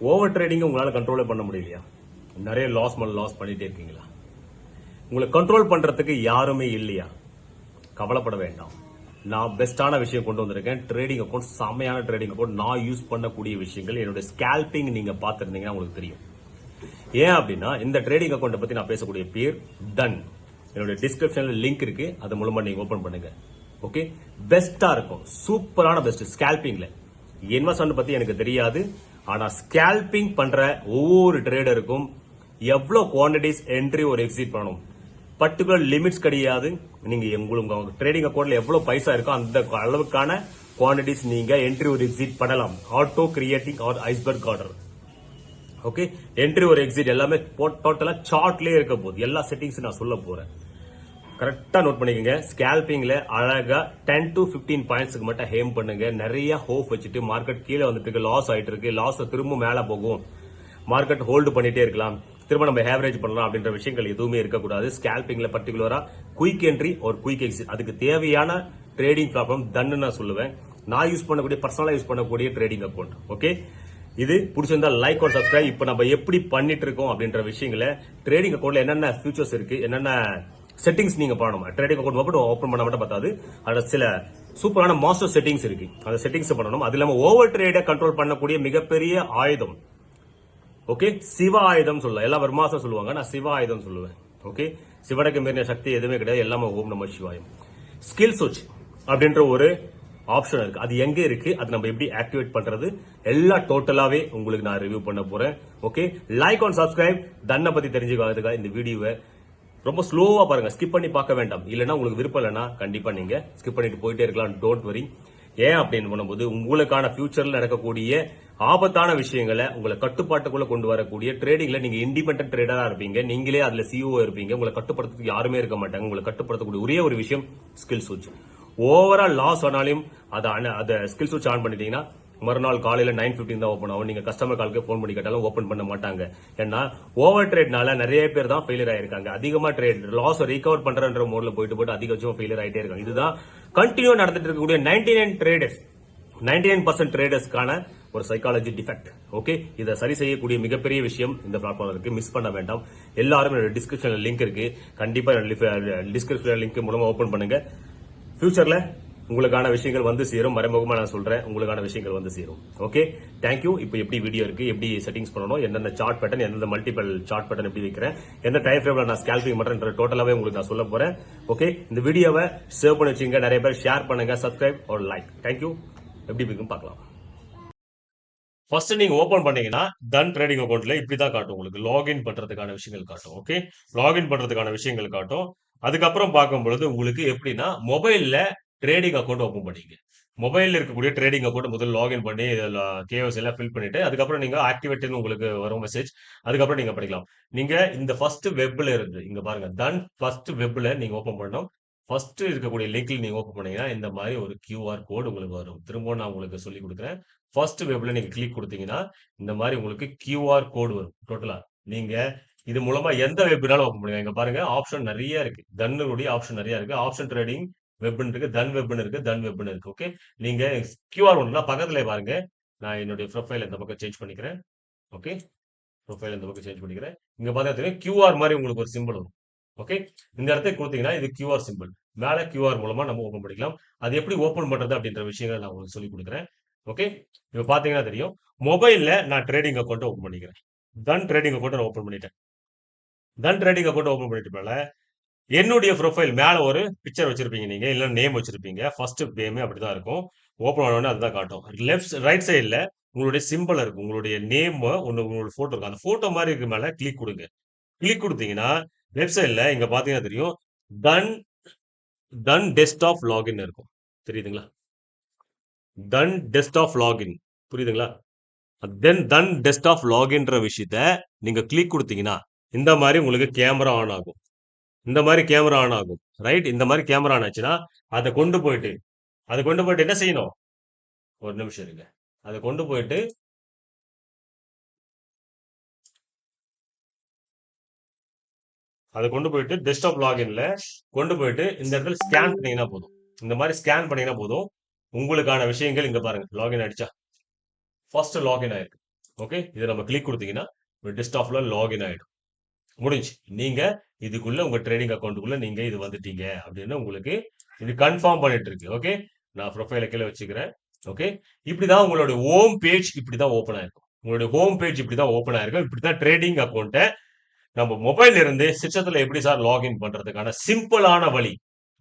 Over trading உங்களால கண்ட்ரோலே பண்ண முடியலையா? நிறைய லாஸ் மேல லாஸ் பண்ணிட்டே இருக்கீங்களா? உங்களை கண்ட்ரோல் பண்றதுக்கு யாருமே இல்லையா? கவலைப்பட வேண்டாம். நான் பெஸ்டான விஷயம் கொண்டு வந்திருக்கேன். ட்ரேடிங் அக்கௌண்ட் செம்மையான ட்ரேடிங் அக்கௌண்ட் நான் யூஸ் பண்ணக்கூடிய விஷயங்கள் என்னுடைய ஸ்கேல்பிங் நீங்க பார்த்திருந்தீங்கன்னா உங்களுக்கு தெரியும். ஏன் அப்படின்னா இந்த ட்ரேடிங் அக்கௌண்ட் பத்தி நான் பேசக்கூடிய பேர் டன் என்னுடைய டிஸ்கிரிப்ஷன்ல லிங்க் இருக்கு. அது மூலமா நீங்க ஓபன் பண்ணுங்க. ஓகே பெஸ்டா இருக்கும். சூப்பரான பெஸ்ட் ஸ்கேல்பிங்ல இன்வெஸ்ட்மெண்ட் பத்தி எனக்கு தெரியாது. ஆனா ஸ்கேல்பிங் பண்ற ஒவ்வொரு ட்ரேடருக்கும் எவ்வளவு குவான்டிட்டிஸ் என்ட்ரி ஒரு எக்ஸிட் பண்ணணும்? பர்டிகுலர் லிமிட்ஸ் கிடையாது. நீங்க உங்களுக்கு உங்க ட்ரேடிங் அக்கௌண்ட்ல எவ்வளவு பைசா இருக்கோ அந்த அளவுக்கான குவான்டிட்டிஸ் நீங்க என்ட்ரி ஒரு எக்ஸிட் பண்ணலாம். Auto creating or iceberg order okay entry ஒரு எக்ஸிட் எல்லாமே டோட்டலா சார்ட்லயே இருக்க போகுது. எல்லா செட்டிங்ஸ் நான் சொல்ல போறேன். கரெக்டாக நோட் பண்ணிக்கோங்க. ஸ்கேல்பிங்ல அழகா டென் டு 15 பாயிண்ட்ஸ்க்கு மட்டும் ஹேம் பண்ணுங்க. நிறைய ஹோப் வச்சுட்டு மார்க்கெட் கீழே வந்துட்டு இருக்கு லாஸ் ஆயிட்டு இருக்கு லாஸ் திரும்ப மேலே போகும். மார்க்கெட் ஹோல்டு பண்ணிட்டே இருக்கலாம். திரும்ப நம்ம ஹேவரேஜ் பண்ணலாம் அப்படின்ற விஷயங்கள் எதுவுமே இருக்கக்கூடாது. ஸ்கேல்பிங்ல பர்டிகுலரா குயிக் என்ட்ரி ஒரு குயிக் எக்ஸிட் அதுக்கு தேவையான ட்ரேடிங் பிளாட்ஃபார்ம் தன்னு நான் சொல்லுவேன். நான் யூஸ் பண்ணக்கூடிய பர்சனலா யூஸ் பண்ணக்கூடிய ட்ரேடிங் அக்கௌண்ட் ஓகே இது பிடிச்சிருந்தா லைக் ஒரு சப்ஸ்கிரைப் இப்போ நம்ம எப்படி பண்ணிட்டு இருக்கோம் அப்படின்ற விஷயங்களை ட்ரேடிங் அக்கௌண்ட்ல என்னென்ன ஃபியூச்சர்ஸ் இருக்கு என்னென்ன செட்டிங்ஸ் நீங்க பண்ணணும் ட்ரேடிங் அக்கௌண்ட் மட்டும் ஓப்பன் பண்ண மட்டும் பார்த்தாது. அதுல சில சூப்பரான மாஸ்டர் செட்டிங்ஸ் இருக்கு. அந்த செட்டிங்ஸ் பண்ணணும். அது இல்லாம ஓவர் ட்ரேடை கண்ட்ரோல் பண்ணக்கூடிய மிகப்பெரிய ஆயுதம். ஓகே சிவ ஆயுதம் சொல்லலாம். எல்லாம் வருமாசம் சொல்லுவாங்க. நான் சிவ ஆயுதம் சொல்லுவேன். ஓகே சிவனுக்கு மீறின சக்தி எதுவுமே கிடையாது. எல்லாமே ஓம் நம சிவாயம். ஸ்கில் சுவிட்ச் அப்படின்ற ஒரு ஆப்ஷன் இருக்கு. அது எங்க இருக்கு? அது நம்ம எப்படி ஆக்டிவேட் பண்றது? எல்லாம் டோட்டலாவே உங்களுக்கு நான் ரிவ்யூ பண்ண போறேன். ஓகே லைக் அண்ட் சப்ஸ்கிரைப் தன்னை பத்தி தெரிஞ்சுக்காததுக்காக இந்த வீடியோவை ரொம்ப ஸ்லோவா பாருங்க. ஸ்கிப் பண்ணி பார்க்க வேண்டாம். இல்லைன்னா உங்களுக்கு விருப்பம் இல்லைன்னா கண்டிப்பா நீங்க ஸ்கிப் பண்ணிட்டு போயிட்டே இருக்கலாம். டோன்ட் வரி ஏன் அப்படின்னு பண்ணும்போது உங்களுக்கான ஃபியூச்சர்ல நடக்கக்கூடிய ஆபத்தான விஷயங்களை உங்களை கட்டுப்பாட்டுக்குள்ள கொண்டு வரக்கூடிய ட்ரேடிங்ல நீங்க இண்டிபெண்டன்ட் ட்ரேடரா இருப்பீங்க. நீங்களே அதுல சிஓ இருப்பீங்க. உங்களை கட்டுப்படுத்துறதுக்கு யாருமே இருக்க மாட்டாங்க. உங்களை கட்டுப்படுத்தக்கூடிய ஒரே ஒரு விஷயம் ஸ்கில் சுவிட்ச் ஓவரால் லாஸ் ஆனாலும் அதை அதை ஸ்கில் சுவிட்ச் ஆன் பண்ணிட்டீங்கன்னா மறுநாள் காலையில நைன் பிப்டீன் தான் ஓப்பன் ஆகும். நீங்க கஸ்டமர் காலுக்கு ஃபோன் பண்ணி கேட்டாலும் ஓப்பன் பண்ண மாட்டாங்க. ஏன்னா ஓவர் ட்ரேட்னால நிறைய பேர் தான் ஃபெயிலியர் ஆயிருக்காங்க. அதிகமா ட்ரேட் லாஸ் ரிகவர் பண்றன்ற மோட்ல போயிட்டு போயிட்டு அதிகபட்சமா ஃபெயிலியர் ஆயிட்டே இருக்காங்க. இதுதான் கண்டினியூ நடந்துட்டு இருக்கக்கூடிய ninety nine traders ninety nine percent ட்ரேடர்ஸ்க்கான ஒரு சைக்காலஜி டிஃபெக்ட் ஓகே இதை சரி செய்யக்கூடிய மிகப்பெரிய விஷயம் இந்த பிளாட்ஃபார்ம் இருக்கு. மிஸ் பண்ண வேண்டாம். எல்லாரும் என்னோட டிஸ்கிரிப்ஷன்ல லிங்க் இருக்கு. கண்டிப்பா டிஸ்கிரிப்ஷன் லிங்க் மூலமா ஓபன் பண்ணுங்க. ஃபியூச்சர்ல உங்களுக்கான விஷயங்கள் வந்து சேரும். மறைமுகமாக நான் சொல்கிறேன் உங்களுக்கான விஷயங்கள் வந்து சேரும். ஓகே தேங்க்யூ இப்போ எப்படி வீடியோ இருக்கு எப்படி செட்டிங்ஸ் பண்ணணும் எந்தெந்த சார்ட் பேட்டர்ன் எந்தெந்த மல்டிபிள் சார்ட் பேட்டர்ன் எப்படி வைக்கிறேன் எந்த டைம் ஃப்ரேமில் நான் ஸ்கேல்பிங் பண்ணுறேன் டோட்டலாகவே உங்களுக்கு நான் சொல்ல போகிறேன் ஓகே இந்த வீடியோவை சேவ் பண்ணி வச்சுங்க. நிறைய பேர் ஷேர் பண்ணுங்க சப்ஸ்கிரைப் ஒரு லைக் தேங்க்யூ எப்படி இருக்குன்னு பார்க்கலாம். ஃபர்ஸ்ட் நீங்க ஓபன் பண்ணீங்கன்னா தன் ட்ரேடிங் அக்கௌண்ட்ல இப்படி தான் காட்டும் உங்களுக்கு. லாகின் பண்றதுக்கான விஷயங்கள் காட்டும். ஓகே லாகின் பண்றதுக்கான விஷயங்கள் காட்டும். அதுக்கப்புறம் பார்க்கும் பொழுது உங்களுக்கு எப்படின்னா மொபைல்ல ட்ரேடிங் அக்கௌண்ட் ஓப்பன் பண்ணிங்க. மொபைலில் இருக்கக்கூடிய ட்ரேடிங் அக்கௌண்ட் முதல்ல லாகின் பண்ணி கேஎஸ் எல்லாம் ஃபில் பண்ணிட்டு அதுக்கப்புறம் நீங்கள் ஆக்டிவேட்னு உங்களுக்கு வரும் மெசேஜ் அதுக்கப்புறம் நீங்கள் படிக்கலாம் நீங்கள் இந்த ஃபர்ஸ்ட் வெப்பில் இருந்து இங்கே பாருங்க தன் ஃபர்ஸ்ட் வெப்பில் நீங்கள் ஓப்பன் பண்ணணும். ஃபர்ஸ்ட் இருக்கக்கூடிய லிங்க்ல நீங்க ஓப்பன் பண்ணீங்கன்னா இந்த மாதிரி ஒரு கியூஆர் கோடு உங்களுக்கு வரும். திரும்ப நான் உங்களுக்கு சொல்லி கொடுக்குறேன். ஃபர்ஸ்ட் வெப்ல நீங்க கிளிக் கொடுத்தீங்கன்னா இந்த மாதிரி உங்களுக்கு கியூஆர் கோடு வரும் டோட்டலா நீங்க இது மூலமா எந்த வெப்னாலும் ஓப்பன் பண்ணுங்க இங்க பாருங்க ஆப்ஷன் நிறைய இருக்கு. தன்னுடைய ஆப்ஷன் நிறைய இருக்கு. ஆப்ஷன் ட்ரேடிங் வெப்பன் இருக்கு தன் வெப்பன் இருக்கு தன் வெப்பன் இருக்கு. ஓகே நீங்க கியூஆர் ஒன்றுனா பக்கத்துல பாருங்க. நான் என்னுடைய ப்ரொஃபைல் இந்த பக்கம் சேஞ்ச் பண்ணிக்கிறேன். ஓகே ப்ரொஃபைல் இந்த பக்கம் சேஞ்ச் பண்ணிக்கிறேன். இங்க பார்த்தா கியூஆர் மாதிரி உங்களுக்கு ஒரு சிம்பிள் வரும். ஓகே இந்த இடத்துக்கு கொடுத்தீங்கன்னா இது கியூஆர் சிம்பிள் மேலே கியூஆர் மூலமா நம்ம ஓப்பன் பண்ணிக்கலாம். அது எப்படி ஓப்பன் பண்றது அப்படின்ற விஷயங்களை நான் உங்களுக்கு சொல்லி கொடுக்குறேன். ஓகே இப்போ பாத்தீங்கன்னா தெரியும் மொபைல்ல நான் ட்ரேடிங் அக்கௌண்ட் ஓப்பன் பண்ணிக்கிறேன். தன் ட்ரேடிங் அக்கௌண்ட் ஓப்பன் பண்ணிட்டேன். தன் ட்ரேடிங் அக்கௌண்ட் ஓப்பன் பண்ணிட்டு மேலே என்னுடைய ப்ரொஃபைல் மேலே ஒரு பிக்சர் வச்சிருப்பீங்க நீங்க. இல்லை நேம் வச்சிருப்பீங்க. ஃபர்ஸ்ட் நேமே அப்படிதான் இருக்கும். ஓப்பன் ஆனோடனே அதுதான் காட்டும். லெஃப்ட் ரைட் சைடில் உங்களுடைய சிம்பிள் இருக்கும். உங்களுடைய நேம் ஒன்று உங்களோட ஃபோட்டோ இருக்கும். அந்த ஃபோட்டோ மாதிரி இருக்கு மேலே கிளிக் கொடுங்க. கிளிக் கொடுத்தீங்கன்னா லெஃப்ட் சைடில் இங்கே பார்த்தீங்கன்னா தெரியும். தன் தன் டெஸ்க்டாப் லாகின் இருக்கும். தெரியுதுங்களா? தன் டெஸ்க்டாப் லாகின் புரியுதுங்களா? தென் தன் டெஸ்க்டாப் லாகின்ற விஷயத்த நீங்கள் கிளிக் கொடுத்தீங்கன்னா இந்த மாதிரி உங்களுக்கு கேமரா ஆன் ஆகும். இந்த மாதிரி கேமரா ஆன் ஆகும். ரைட் இந்த மாதிரி கேமரா ஆன் ஆச்சுன்னா அதை கொண்டு போயிட்டு அதை கொண்டு போயிட்டு என்ன செய்யணும்? ஒரு நிமிஷம் இருங்க. அதை கொண்டு போயிட்டு அதை கொண்டு போயிட்டு டெஸ்க்டாப் லாகின்ல கொண்டு போயிட்டு இந்த இடத்துல ஸ்கேன் பண்ணீங்கன்னா போதும். இந்த மாதிரி ஸ்கேன் பண்ணீங்கன்னா போதும். உங்களுக்கான விஷயங்கள் இங்க பாருங்க. லாகின் ஆயிடுச்சா? ஃபர்ஸ்ட் லாகின் ஆயிருக்கு. ஓகே இதை நம்ம கிளிக் கொடுத்தீங்கன்னா டெஸ்க்டாப்ல லாகின் ஆயிடும். முடிஞ்சு நீங்க இதுக்குள்ள உங்க ட்ரேடிங் அக்கௌண்ட்டுக்குள்ள நீங்க இது வந்துட்டீங்க அப்படின்னு உங்களுக்கு இது கன்ஃபார்ம் பண்ணிட்டு இருக்கு. ஓகே நான் ப்ரொஃபைல கீழே வச்சுக்கிறேன். ஓகே இப்படிதான் உங்களுடைய ஹோம் பேஜ் இப்படிதான் ஓப்பன் ஆயிருக்கும். உங்களுடைய ஹோம் பேஜ் இப்படிதான் ஓப்பன் ஆயிருக்கும். இப்படிதான் ட்ரேடிங் அக்கௌண்ட்டை நம்ம மொபைல்ல இருந்து சிஸ்டத்துல எப்படி சார் லாகின் பண்றதுக்கான சிம்பிளான வழி.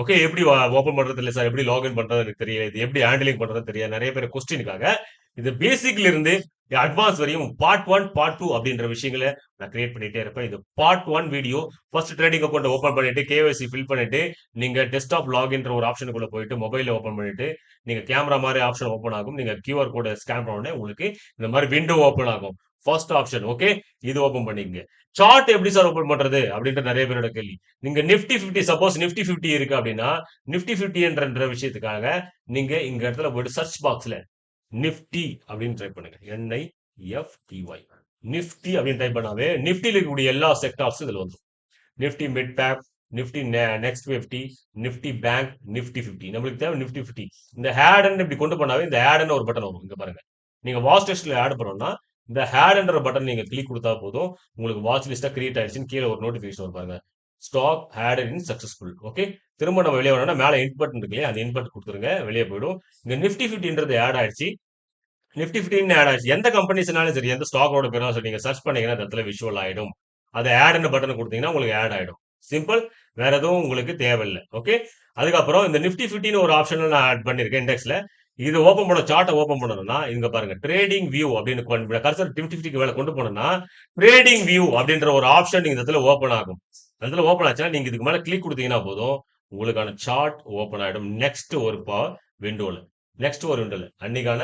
ஓகே எப்படி ஓபன் பண்றது இல்லை சார் எப்படி லாகின் பண்றது எனக்கு தெரியல. இது எப்படி ஹேண்டிலிங் பண்றது தெரியாது நிறைய பேர் கொஸ்டினுக்காக இது பேசிக்ல இருந்து அட்வான்ஸ் வரையும் பார்ட் ஒன் பார்ட் டூ அப்படின்ற விஷயங்களை நான் கிரியேட் பண்ணிட்டே இருப்பேன். இது part one video first trading account open பண்ணிட்டு கேஒய்சி ஃபில் பண்ணிட்டு நீங்க டெஸ்க்டாப் லாகின்ற ஒரு ஆப்ஷனுக்குள்ள போயிட்டு மொபைல ஓப்பன் பண்ணிட்டு நீங்க கேமரா மாதிரி ஆப்ஷன் ஓப்பன் ஆகும். நீங்க கியூஆர் கோட ஸ்கேன் பண்ண உடனே உங்களுக்கு இந்த மாதிரி விண்டோ ஓப்பன் ஆகும். ஃபர்ஸ்ட் ஆப்ஷன் ஓகே இது ஓப்பன் பண்ணிக்கங்க. சார்ட் எப்படி சார் ஓப்பன் பண்றது அப்படின்ற நிறைய பேரோட கேள்வி. நீங்க Nifty fifty suppose Nifty fifty இருக்கு அப்படின்னா நிப்டி பிப்டின்ற விஷயத்துக்காக நீங்க இங்க இடத்துல போயிட்டு சர்ச் பாக்ஸ்ல நிப்டி அப்படின்னு டைப் பண்ணுங்க. என்ஐ எஃப்டிஒய் நிஃப்டி அப்படின்னு டைப் பண்ணாவே நிஃப்டியில் இருக்கக்கூடிய எல்லா செக்டார்ஸும் இதில் வந்துடும் Nifty mid back Nifty next fifty Nifty bank Nifty fifty நம்மளுக்கு தேவை நிஃப்டி ஃபிஃப்டி இந்த ஹேடன் இப்படி கொண்டு போனாவே இந்த ஹேடன் ஒரு பட்டன் வரும். இங்கே பாருங்க. நீங்க வாட்ச் லிஸ்ட்ல ஆட் பண்ணோம்னா இந்த ஹேட்ன்ற பட்டன் நீங்க கிளிக் கொடுத்தா போதும். உங்களுக்கு வாட்ச் லிஸ்டா கிரியேட் ஆயிடுச்சுன்னு கீழே ஒரு நோட்டிஃபிகேஷன் வரும் பாருங்க. Stop added in successful okay திரும்ப நம்ம வெளியே வரணும்னா மேல இன்பட் இருக்கு இல்லையா? அந்த இன்பட் கொடுத்துருங்க. வெளியே போயிடும். இங்கே நிஃப்டி ஃபிஃப்டின்றது ஆட் ஆயிடுச்சு. நிஃப்டி ஃபிஃப்டின் ஆட் ஆயிடுச்சு. எந்த கம்பெனிஸ்னாலும் சரி எந்த ஸ்டாக்கோட பேரும் சரி நீங்க சர்ச் பண்ணீங்கன்னா அந்த இடத்துல விஷுவல் ஆயிடும். அது ஆட்னு பட்டன் கொடுத்தீங்கன்னா உங்களுக்கு ஆட் ஆயிடும். சிம்பிள் வேற எதுவும் உங்களுக்கு தேவையில்லை. ஓகே அதுக்கப்புறம் இந்த நிஃப்டி ஃபிஃப்டின்னு ஒரு ஆப்ஷன் நான் ஆட் பண்ணிருக்கேன் இண்டெக்ஸ்ல இது ஓப்பன் பண்ண சார்ட்டை ஓப்பன் பண்ணணும்னா இங்க பாருங்க ட்ரேடிங் வியூ அப்படின்னு கர்சர் நிஃப்டி ஃபிஃப்டிக்கு மேல கொண்டு போனோம்னா ட்ரேடிங் வியூ அப்படின்ற ஒரு ஆப்ஷன் இந்த இடத்துல ஓப்பன் ஆகும். அதில் ஓப்பன் ஆச்சுன்னா நீங்கள் இதுக்கு மேலே கிளிக் கொடுத்தீங்கன்னா போதும். உங்களுக்கான சார்ட் ஓப்பன் ஆகிடும் நெக்ஸ்ட் ஒரு பா விண்டோவில் நெக்ஸ்ட் ஒரு விண்டோவில் அன்னைக்கான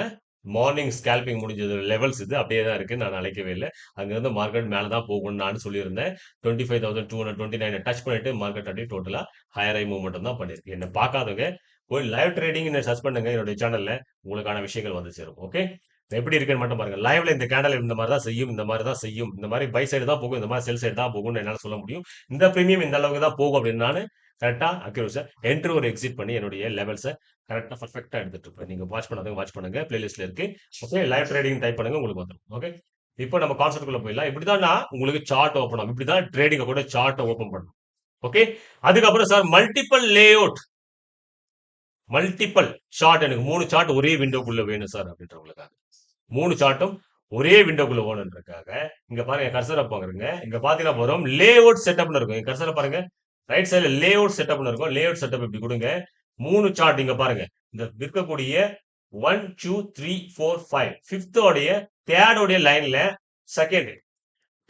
மார்னிங் ஸ்கேல்பிங் முடிஞ்சது. லெவல்ஸ் இது அப்படியே தான் இருக்கு. நான் அழைக்கவே இல்லை. அங்கேருந்து மார்க்கெட் மேலே தான் போகணும்னு நான் சொல்லியிருந்தேன். Twenty five thousand two hundred twenty nine touch பண்ணிட்டு மார்க்கெட் அப்படியே டோட்டலாக ஹையர் ஐ மூவ்மெண்ட் தான் பண்ணியிருக்கு என்னை பார்க்காதவங்க போய் லைவ் ட்ரேடிங் சர்ச் பண்ணுங்க என்னுடைய சேனலில் உங்களுக்கான விஷயங்கள் வந்து சேரும். ஓகே எப்படி இருக்குன்னு மட்டும் பாருங்க. லைவ்ல இந்த கேண்டல் இந்த மாதிரி தான் செய்யும் இந்த மாதிரி தான் செய்யும். இந்த மாதிரி பை சைடு தான் போகும் இந்த மாதிரி செல் சைடு தான் போகும்னு என்னால சொல்ல முடியும். இந்த பிரீமியம் இந்த அளவுக்கு தான் போகும் அப்படின்னு நான் கரெக்டா அக்யூரஸா என்ட்ரு ஒரு எக்ஸிட் பண்ணி என்னுடைய லெவல்ஸை கரெக்டா பர்ஃபெக்டா எடுத்துட்டு இருப்பேன். நீங்க வாட்ச் பண்ணாதவங்க வாட்ச் பண்ணுங்க. பிளேலிஸ்ட்ல இருக்கு. ஓகே லைவ் ட்ரேடிங் டைப் பண்ணுங்க உங்களுக்கு வந்துடும் ஓகே இப்போ நம்ம கான்செப்ட்குள்ள போயிடலாம். இப்படிதான் நான் உங்களுக்கு சார்ட் ஓப்பன் ஆகும். இப்படிதான் ட்ரேடிங்கை கூட சார்ட் ஓப்பன் பண்ணணும் ஓகே அதுக்கப்புறம் sir multiple layout multiple chart எனக்கு மூணு சார்ட் ஒரே விண்டோக்குள்ள வேணும் சார் அப்படின்றவங்களுக்காக. மூணு சார்ட்டும் ஒரே விண்டோக்குள்ள வேணுன்றதுக்காக இங்க பாருங்க கர்சரை பாக்குறீங்க இங்க பாத்தீங்கன்னா போறோம் லே அவுட் செட்டப்னு இருக்கும். இங்க கர்சரை பாருங்க. ரைட் சைடுல லே அவுட் செட்டப்னு இருக்கும். லே அவுட் செட்டப் இப்படி கொடுங்க. மூணு சார்ட் இங்க பாருங்க. இந்த இருக்கக்கூடிய one two three four five ஃபிஃப்த்தோடைய தேர்டோடைய லைன்ல செகண்ட்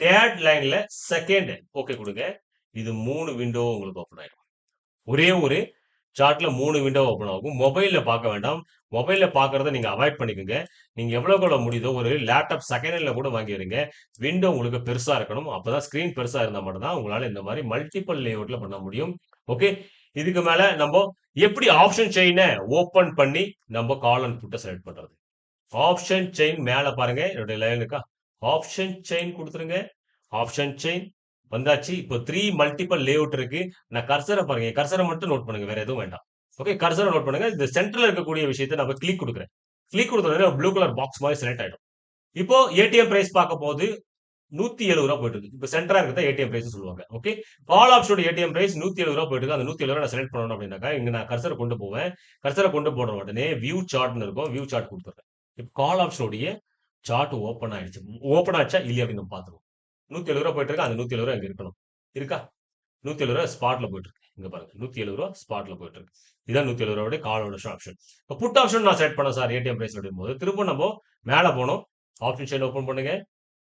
தேர்ட் லைன்ல செகண்ட் ஓகே கொடுங்க. இது மூணு விண்டோ உங்களுக்கு ஓப்பன் ஆயிடும். ஒரே ஒரு சார்ட்ல மூணு விண்டோ ஓப்பன் ஆகும். மொபைல்ல பார்க்க வேண்டாம். மொபைல்ல பாக்குறத நீங்க அவாய்ட் பண்ணிக்கோங்க. நீங்க எவ்வளவு கூட முடியுதோ ஒரு லேப்டாப் செகண்ட் ஹேண்ட்ல கூட வாங்கிடுங்க விண்டோ உங்களுக்கு பெருசா இருக்கணும். அப்பதான் ஸ்கிரீன் பெருசா இருந்தா மட்டும் தான் உங்களால இந்த மாதிரி மல்டிபிள் லேஅவுட்ல பண்ண முடியும். ஓகே இதுக்கு மேல நம்ம எப்படி ஆப்ஷன் செயினை ஓப்பன் பண்ணி நம்ம கால் அண்ட் புட்டை செலக்ட் பண்றது? ஆப்ஷன் செயின் மேல பாருங்க. என்னுடைய லைன் இருக்கா ஆப்ஷன் செயின் கொடுத்துருங்க. ஆப்ஷன் செயின் வந்தாச்சு. இப்போ த்ரீ மல்டிபிள் லேஅவுட் இருக்கு. நான் கர்சரை பாருங்க. கர்சரை மட்டும் நோட் பண்ணுங்க. வேற எதுவும் வேண்டாம். ஓகே கர்சரை நோட் பண்ணுங்க. இந்த சென்டர்ல இருக்கக்கூடிய விஷயத்தை நம்ம கிளிக் கொடுக்குறேன். கிளிக் கொடுத்தோடனே ப்ளூ கலர் பாக்ஸ் மாதிரி செலக்ட் ஆயிடும். இப்போ ஏடிஎம் பிரைஸ் பார்க்க போது நூத்தி எழுபது ரூபா போயிட்டு இருக்கு. இப்போ சென்டரா இருக்கிறத ஏடிஎம் பிரைஸ் சொல்லுவாங்க. ஓகே கால் ஆப்ஷனோட ஏடிஎம் பிரைஸ் நூத்தி எழுபது ரூபா போயிட்டு இருக்கு. அந்த நூத்தி எழுபது ரூபா நான் செலக்ட் பண்ணணும் அப்படின்னாக்கா இங்க நான் கர்சரை கொண்டு போவேன். கர்சரை கொண்டு போன உடனே வியூ சார்ட்னு இருக்கும். வியூ சார்ட் கொடுத்துறேன் இப்போ கால் ஆப்ஷனுடைய சார்ட் ஓப்பன் ஆயிடுச்சு. ஓப்பன் ஆச்சா? இல்லையா அப்படின்னு நம்ம பார்த்துருவோம். நூற்றி எழுபது ரூபா போயிட்டுருக்கு அந்த நூற்றி எழுபது ரூபா இங்கே இருக்கணும். இருக்கா? நூற்றி எழுபது ரூபா ஸ்பாட்டில் போயிட்டு இருக்கு இங்க பாருங்க நூற்றி எழுபது ரூபா ஸ்பாட்டில் போயிட்டு இருக்கு இதான் நூற்றி எழுபது ரூபாய் காலோட ஆப்ஷன் இப்போ புட் ஆப்ஷன் நான் செட் பண்ண சார் ஏடிஎம் பிரைஸ் அப்படின் போது திரும்ப நம்ம மேலே போனோம் ஆப்ஷன் செயின் ஓப்பன் பண்ணுங்க.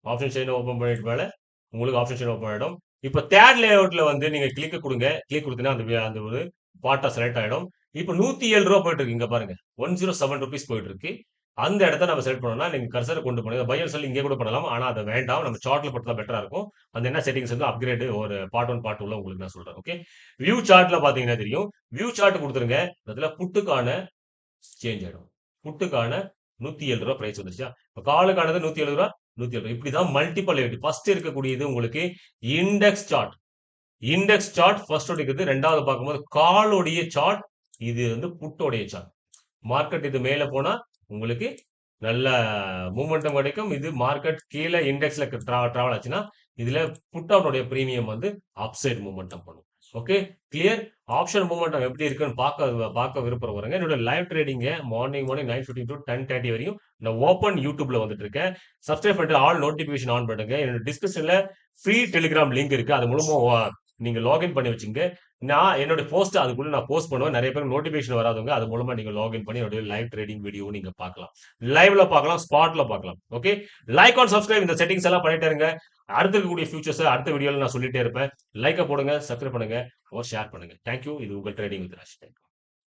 ஆப்ஷன் செயின் ஓப்பன் பண்ணிட்டு மேலே உங்களுக்கு ஆப்ஷன் செயின் ஓப்பன் ஆகிடும் இப்போ தேர்ட் லேஅவுட்ல வந்து நீங்க கிளிக் கொடுங்க. கிளிக் கொடுத்தீங்கன்னா அந்த அந்த ஒரு பாட்டா செலக்ட் ஆகிடும் இப்போ நூற்றி ஏழு ரூபா போயிட்டு இருக்கு இங்க பாருங்க. ஒன் ஜீரோ செவன் ருபீஸ் போயிட்டு இருக்கு அந்த இடத்த நம்ம செலக்ட் பண்ணோம்னா நீங்க கர்சரை கொண்டு போனீங்க. பயோ செல் இங்கே கூட பண்ணலாம். ஆனா அதை வேண்டாம். நம்ம சார்ட்ல போட்டு தான் பெட்டரா இருக்கும். அந்த என்ன செட்டிங்ஸ் வந்து அப்கிரேடு ஒரு பார்ட் ஒன் பார்ட் உள்ள உங்களுக்கு நான் சொல்றேன். ஓகே வியூ சார்ட்ல பாத்தீங்கன்னா தெரியும். வியூ சார்ட் கொடுத்துருங்க. அதுல புட்டுக்கான சேஞ்ச் ஆயிடும். புட்டுக்கான நூத்தி ஏழு ரூபா பிரைஸ் வந்துச்சா இப்போ காலுக்கானது நூத்தி ஏழு ரூபா நூத்தி ஏழு இப்படி இப்படிதான் மல்டிபல் எயிட்டி ஃபர்ஸ்ட் இருக்கக்கூடியது உங்களுக்கு index chart index chart first இருக்கிறது ரெண்டாவது பார்க்கும்போது காலோடைய சார்ட் இது வந்து புட்டோடைய சார்ட் மார்க்கெட் இது மேல போனா உங்களுக்கு நல்ல மூமெண்டம் கிடைக்கும். இது மார்க்கெட் கீழே இண்டெக்ஸில் ட்ரா ட்ராவல் ஆச்சுன்னா இதில் புட் ப்ரீமியம் வந்து அப்சைட் மூமெண்டம் பண்ணும். ஓகே கிளியர் ஆப்ஷன் மூமெண்டம் எப்படி இருக்குன்னு பார்க்க பார்க்க விருப்பப்படுறவங்க என்னோட live ட்ரேடிங்க morning morning nine fifty to ten thirty வரையும் நான் ஓப்பன் யூடியூப்ல வந்துட்டு இருக்கேன். சப்ஸ்கிரைப் பண்ணிட்டு ஆல் நோட்டிபிகேஷன் ஆன் பண்ணுங்க. என்னோட டிஸ்கிரிப்ஷன்ல ஃப்ரீ டெலிகிராம் லிங்க் இருக்கு. அது மூலமா நீங்க லாகின் பண்ணி வச்சுங்க. நான் என்னோட போஸ்ட் அதுக்குள்ள நான் போஸ்ட் பண்ணுவேன். நிறைய பேர் நோட்டிபிகேஷன் வராதவங்க அது மூலமா நீங்க லாகின் பண்ணி என்னோட லைவ் ட்ரேடிங் வீடியோ நீங்க பார்க்கலாம். லைவ்ல பார்க்கலாம் ஸ்பாட்ல பார்க்கலாம். ஓகே லைக் ஆன் சப்ஸ்கிரைப் இந்த செட்டிங்ஸ் எல்லாம் பண்ணிட்டே இருங்க. அடுத்த இருக்கக்கூடிய ஃபியூச்சர்ஸ் அடுத்த வீடியோல நான் சொல்லிட்டே இருப்பேன். லைக்கை போடுங்க சப்ஸ்கிரைப் பண்ணுங்க ஷேர் பண்ணுங்க. தேங்க்யூ இது உங்கள் ட்ரேடிங் வித் ராஜ்